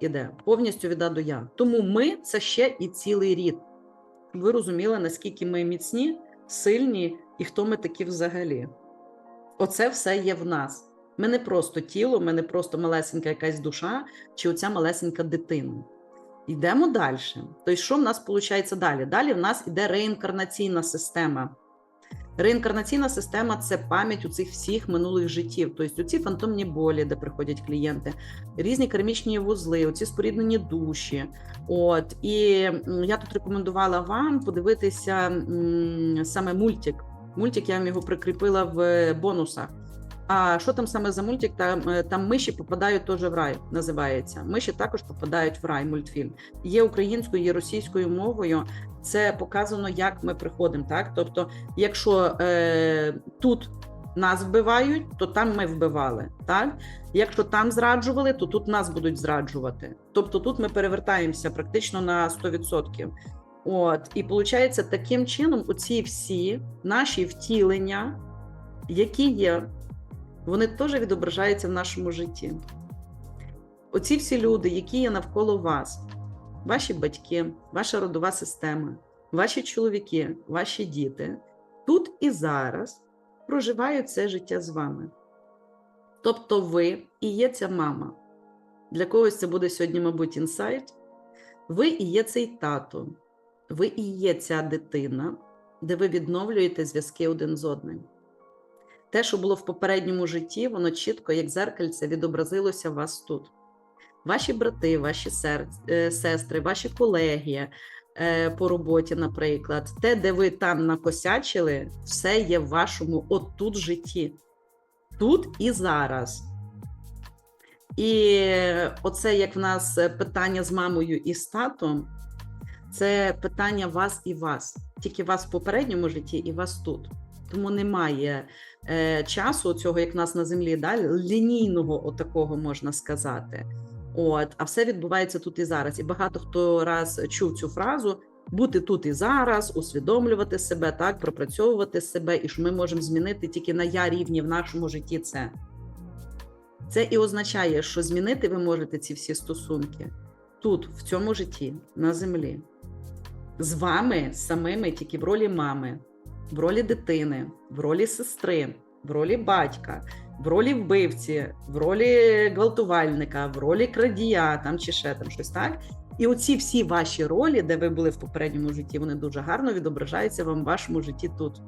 іде повністю від А до Я. Тому ми це ще і цілий рід. Ви розуміли, наскільки ми міцні, сильні і хто ми такі взагалі. Оце все є в нас. Ми не просто тіло, ми не просто малесенька якась душа чи оця малесенька дитина. Йдемо далі. Тобто, що в нас виходить далі? Далі в нас іде реінкарнаційна система. Реінкарнаційна система це пам'ять у цих всіх минулих життів. Тобто ці фантомні болі, де приходять клієнти, різні кермічні вузли, оці споріднені душі. От і я тут рекомендувала вам подивитися саме мультик. Мультик я вам його прикріпила в бонусах. А що там саме за мультик? Там, е, там миші попадають теж в рай, називається. Миші також попадають в рай. Мультфільм є українською, є російською мовою. Це показано, як ми приходимо. Так, тобто, якщо е, тут нас вбивають, то там ми вбивали. Так, якщо там зраджували, то тут нас будуть зраджувати. Тобто, тут ми перевертаємося практично на 100%. От і виходить, таким чином, оці всі наші втілення, які є вони теж відображаються в нашому житті. Оці всі люди, які є навколо вас, ваші батьки, ваша родова система, ваші чоловіки, ваші діти, тут і зараз проживають це життя з вами. Тобто ви і є ця мама. Для когось це буде сьогодні, мабуть, інсайт. Ви і є цей тато, ви і є ця дитина, де ви відновлюєте зв'язки один з одним те, що було в попередньому житті, воно чітко, як зеркальце, відобразилося вас тут. Ваші брати, ваші сер... е, сестри, ваші колеги е, по роботі, наприклад, те, де ви там накосячили, все є в вашому отут житті, тут і зараз. І оце як в нас питання з мамою і з татом, це питання вас і вас, тільки вас в попередньому житті і вас тут. Тому немає е, часу цього, як нас на землі, да, лінійного отакого можна сказати. От, а все відбувається тут і зараз. І багато хто раз чув цю фразу: бути тут і зараз, усвідомлювати себе, так, пропрацьовувати себе, і що ми можемо змінити тільки на я рівні в нашому житті це. Це і означає, що змінити ви можете ці всі стосунки тут, в цьому житті, на землі, з вами самими, тільки в ролі мами, в ролі дитини, в ролі сестри, в ролі батька, в ролі вбивці, в ролі гвалтувальника, в ролі крадія там чи ще там щось так. І оці всі ваші ролі, де ви були в попередньому житті, вони дуже гарно відображаються вам в вашому житті тут.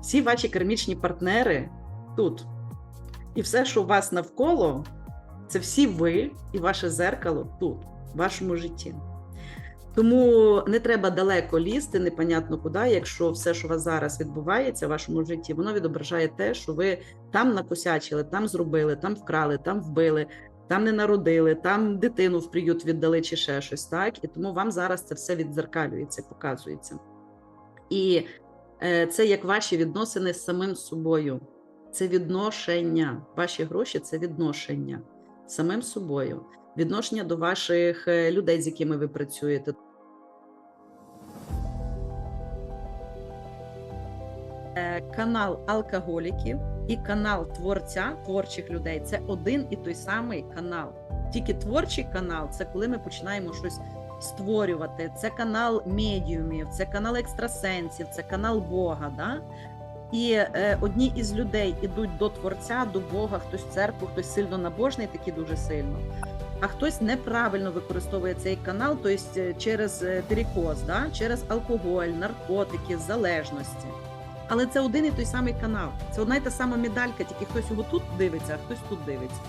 Всі ваші кармічні партнери тут. І все, що у вас навколо, це всі ви і ваше зеркало тут, в вашому житті. Тому не треба далеко лізти, непонятно куди, якщо все, що у вас зараз відбувається в вашому житті, воно відображає те, що ви там накосячили, там зробили, там вкрали, там вбили, там не народили, там дитину в приют віддали чи ще щось. Так і тому вам зараз це все віддзеркалюється, показується. І е, це як ваші відносини з самим собою. Це відношення. Ваші гроші це відношення самим собою, відношення до ваших е, людей, з якими ви працюєте. Е, Канал алкоголіків і канал творця творчих людей це один і той самий канал. Тільки творчий канал це коли ми починаємо щось створювати. Це канал медіумів, це канал екстрасенсів, це канал Бога. Да? І е, одні із людей ідуть до творця, до Бога, хтось в церкву, хтось сильно набожний, такий дуже сильно. А хтось неправильно використовує цей канал, тобто через е, да? через алкоголь, наркотики, залежності. Але це один і той самий канал. Це одна й та сама медалька, тільки хтось його тут дивиться, а хтось тут дивиться.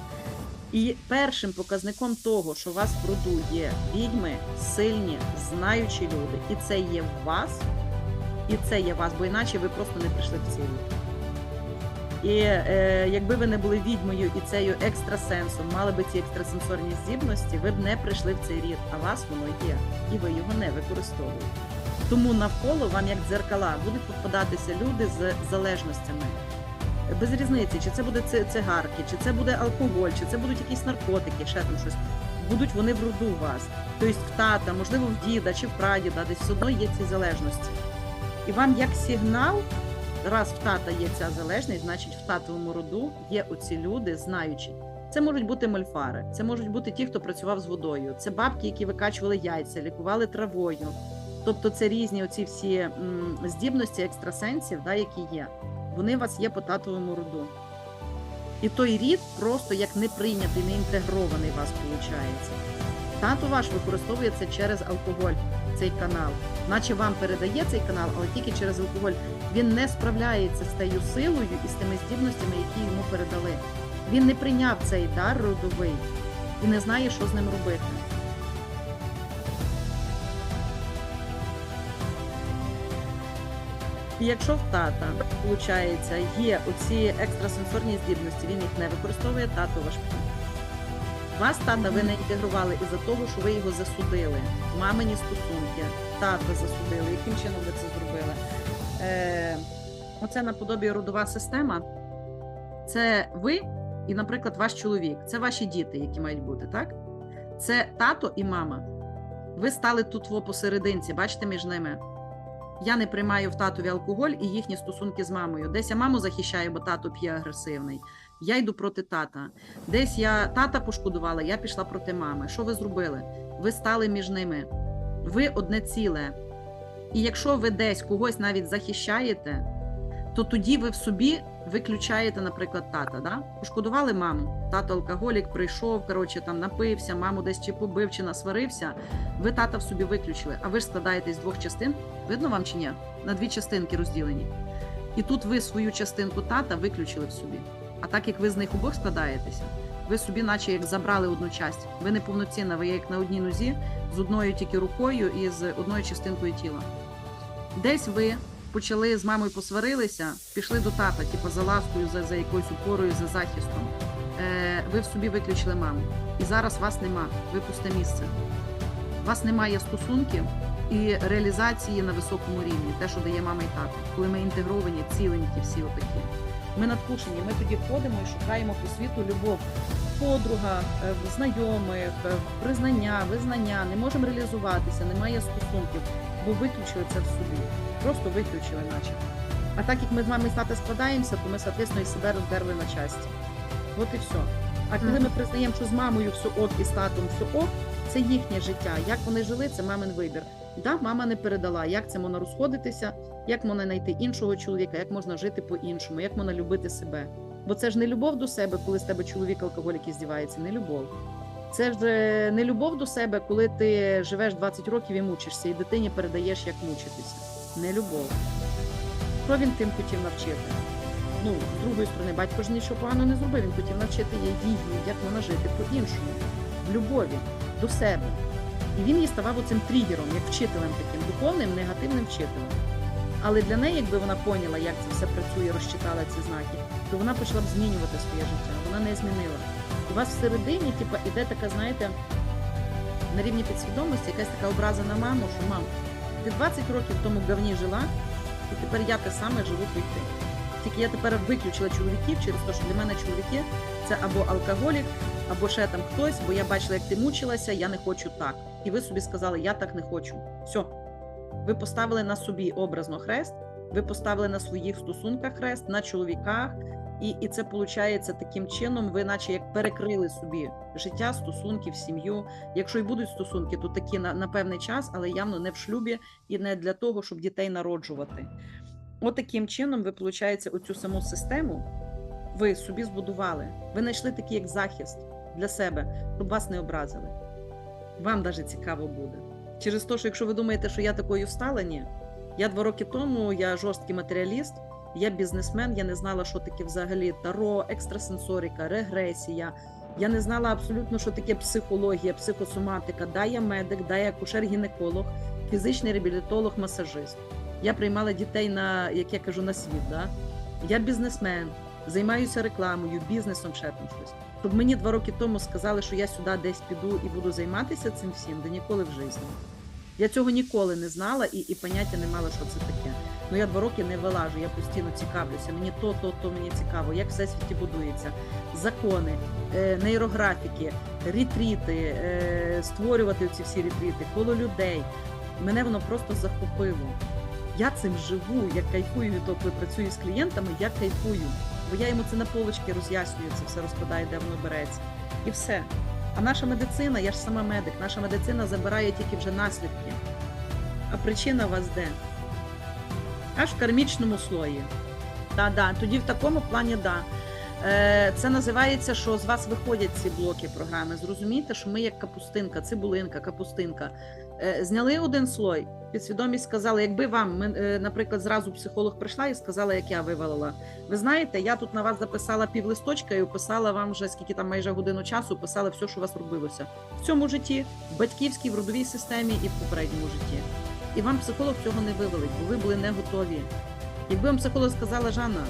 І першим показником того, що вас в роду є відьми, сильні, знаючі люди, і це є в вас, і це є вас, бо іначе ви просто не прийшли в цілі. І е, якби ви не були відьмою і цею екстрасенсом, мали би ці екстрасенсорні здібності, ви б не прийшли в цей рід, а вас воно є, і ви його не використовуєте. Тому навколо вам, як дзеркала, будуть попадатися люди з залежностями. Без різниці, чи це буде цигарки, чи це буде алкоголь, чи це будуть якісь наркотики, ще там щось. Будуть вони в роду у вас. Тобто в тата, можливо, в діда чи в прадіда, десь все одно є ці залежності. І вам як сигнал, раз в тата є ця залежність, значить в татовому роду є оці люди, знаючі. Це можуть бути мольфари, це можуть бути ті, хто працював з водою, це бабки, які викачували яйця, лікували травою. Тобто це різні оці всі здібності екстрасенсів, да, які є. Вони у вас є по татовому роду. І той рід просто як не прийнятий, не інтегрований у вас виходить. Тато ваш використовує це через алкоголь, цей канал. Наче вам передає цей канал, але тільки через алкоголь. Він не справляється з тією силою і з тими здібностями, які йому передали. Він не прийняв цей дар родовий і не знає, що з ним робити. І якщо в тата, виходить, є оці екстрасенсорні здібності, він їх не використовує, тато ваш п'є. Вас тата ви не інтегрували із-за того, що ви його засудили. Мамині стосунки, тата засудили. Яким чином ви це зробили? Е, оце наподобі родова система. Це ви і, наприклад, ваш чоловік. Це ваші діти, які мають бути, так? Це тато і мама. Ви стали тут во посерединці, бачите між ними. Я не приймаю в татові алкоголь і їхні стосунки з мамою. Десь я маму захищаю, бо тато п'є агресивний. Я йду проти тата. Десь я тата пошкодувала, я пішла проти мами. Що ви зробили? Ви стали між ними. Ви одне ціле. І якщо ви десь когось навіть захищаєте, то тоді ви в собі виключаєте, наприклад, тата. Да? Пошкодували маму. Тато алкоголік прийшов, коротше, там напився, маму десь чи побив, чи насварився. Ви тата в собі виключили, а ви ж складаєтесь з двох частин. Видно вам чи ні? На дві частинки розділені. І тут ви свою частинку тата виключили в собі. А так як ви з них обох складаєтеся, ви собі, наче як забрали одну часть. Ви не повноцінна, ви як на одній нозі з одною тільки рукою і з одною частинкою тіла. Десь ви почали з мамою посварилися, пішли до тата, типу за ласкою, за, за якоюсь опорою, за захистом. Е, ви в собі виключили маму. І зараз вас нема. Ви пусте місце. У вас немає стосунків і реалізації на високому рівні, те, що дає мама і тато, коли ми інтегровані, ціленькі, всі отакі. Ми надкушені, ми тоді ходимо і шукаємо по світу любов, подруга, е, знайомих, е, признання, визнання, не можемо реалізуватися, немає стосунків, бо виключили це в собі. Просто виключили, наче. А так як ми з вами і тата складаємося, то ми, соответственно, і себе роздерли на часті. От і все. А коли ми признаємо, що з мамою все ок і з татом все ок, це їхнє життя. Як вони жили, це мамин вибір. Да, мама не передала, як це можна розходитися, як можна знайти іншого чоловіка, як можна жити по-іншому, як можна любити себе. Бо це ж не любов до себе, коли з тебе чоловік алкоголік і здівається, не любов. Це ж е, не любов до себе, коли ти живеш 20 років і мучишся, і дитині передаєш, як мучитися. Не любов. Що він тим хотів навчити? Ну, з другої сторони, батько ж нічого поганого не зробив. Він хотів навчити її, як вона жити по-іншому, в любові до себе. І він їй ставав оцим тригером, як вчителем таким духовним, негативним вчителем. Але для неї, якби вона поняла, як це все працює, розчитала ці знаки, то вона почала б змінювати своє життя. Вона не змінила. У вас всередині, типу, іде така, знаєте, на рівні підсвідомості якась така образа на маму, що мам, ти 20 років тому говні жила, і тепер я те саме живу то ти. Тільки я тепер виключила чоловіків через те, що для мене чоловіки це або алкоголік, або ще там хтось, бо я бачила, як ти мучилася, я не хочу так. І ви собі сказали, я так не хочу. Все. Ви поставили на собі образно хрест, ви поставили на своїх стосунках хрест, на чоловіках, і, і це виходить таким чином, ви наче як перекрили собі життя, стосунків, сім'ю. Якщо й будуть стосунки, то такі на, на певний час, але явно не в шлюбі і не для того, щоб дітей народжувати. От таким чином, ви, виходить, оцю саму систему ви собі збудували. Ви знайшли такий як захист для себе, щоб вас не образили. Вам навіть цікаво буде. Через те, що якщо ви думаєте, що я такою стала, ні. Я два роки тому, я жорсткий матеріаліст, я бізнесмен, я не знала, що таке взагалі таро, екстрасенсорика, регресія. Я не знала абсолютно, що таке психологія, психосоматика. Да, я медик, да, я акушер-гінеколог, фізичний реабілітолог, масажист. Я приймала дітей на, як я кажу, на світ. Да? Я бізнесмен, займаюся рекламою, бізнесом, ще там щось. Щоб мені два роки тому сказали, що я сюди десь піду і буду займатися цим всім, де ніколи в житті. Я цього ніколи не знала і, і поняття не мала, що це таке. Ну я два роки не вилажу, я постійно цікавлюся. Мені то, то, то мені цікаво, як все світі будується, закони, е, нейрографіки, ретріти, е, створювати ці всі ретріти, коло людей. Мене воно просто захопило. Я цим живу, я кайфую від того, коли працюю з клієнтами, я кайфую. Бо я йому це на полочки роз'яснюю, це все розкладаю, де воно береться. І все. А наша медицина, я ж сама медик, наша медицина забирає тільки вже наслідки. А причина у вас де? Аж в кармічному слої. Так, да, тоді в такому плані, да. Е, Це називається, що з вас виходять ці блоки програми. Зрозумійте, що ми як капустинка, цибулинка, капустинка. Е, Зняли один слой, підсвідомість сказала, якби вам, е, наприклад, зразу психолог прийшла і сказала, як я вивалила. Ви знаєте, я тут на вас записала пів листочка і описала вам вже скільки там майже годину часу, писала все, що у вас робилося в цьому житті, в батьківській, в родовій системі і в попередньому житті. І вам психолог цього не вивалить, бо ви були не готові. Якби вам психолог сказала, Жанна,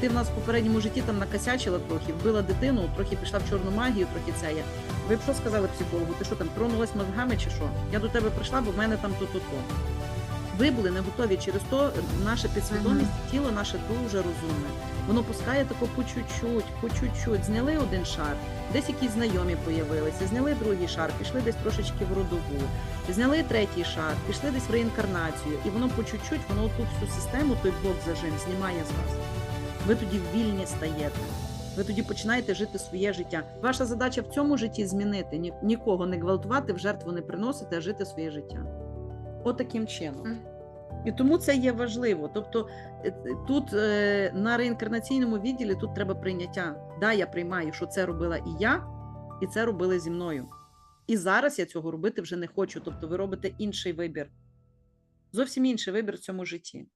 ти в нас в попередньому житті там накосячила трохи, вбила дитину, трохи пішла в чорну магію, трохи це є. Ви б що сказали психологу? Ти що там тронулась мозгами чи що? Я до тебе прийшла, бо в мене там то-то-то. Ви були не готові через то наша підсвідомість, тіло наше дуже розумне. Воно пускає тако по чуть-чуть, по чуть-чуть. Зняли один шар, десь якісь знайомі появилися, зняли другий шар, пішли десь трошечки в родову, зняли третій шар, пішли десь в реінкарнацію, і воно по чуть-чуть, воно ту всю систему, той блок зажим, знімає з вас. Ви тоді вільні стаєте. Ви тоді починаєте жити своє життя. Ваша задача в цьому житті змінити, ні- нікого не гвалтувати, в жертву не приносити, а жити своє життя. Отаким чином. І тому це є важливо. Тобто е, тут е, на реінкарнаційному відділі тут треба прийняття. Да, я приймаю, що це робила і я, і це робили зі мною. І зараз я цього робити вже не хочу. Тобто, ви робите інший вибір. Зовсім інший вибір в цьому житті.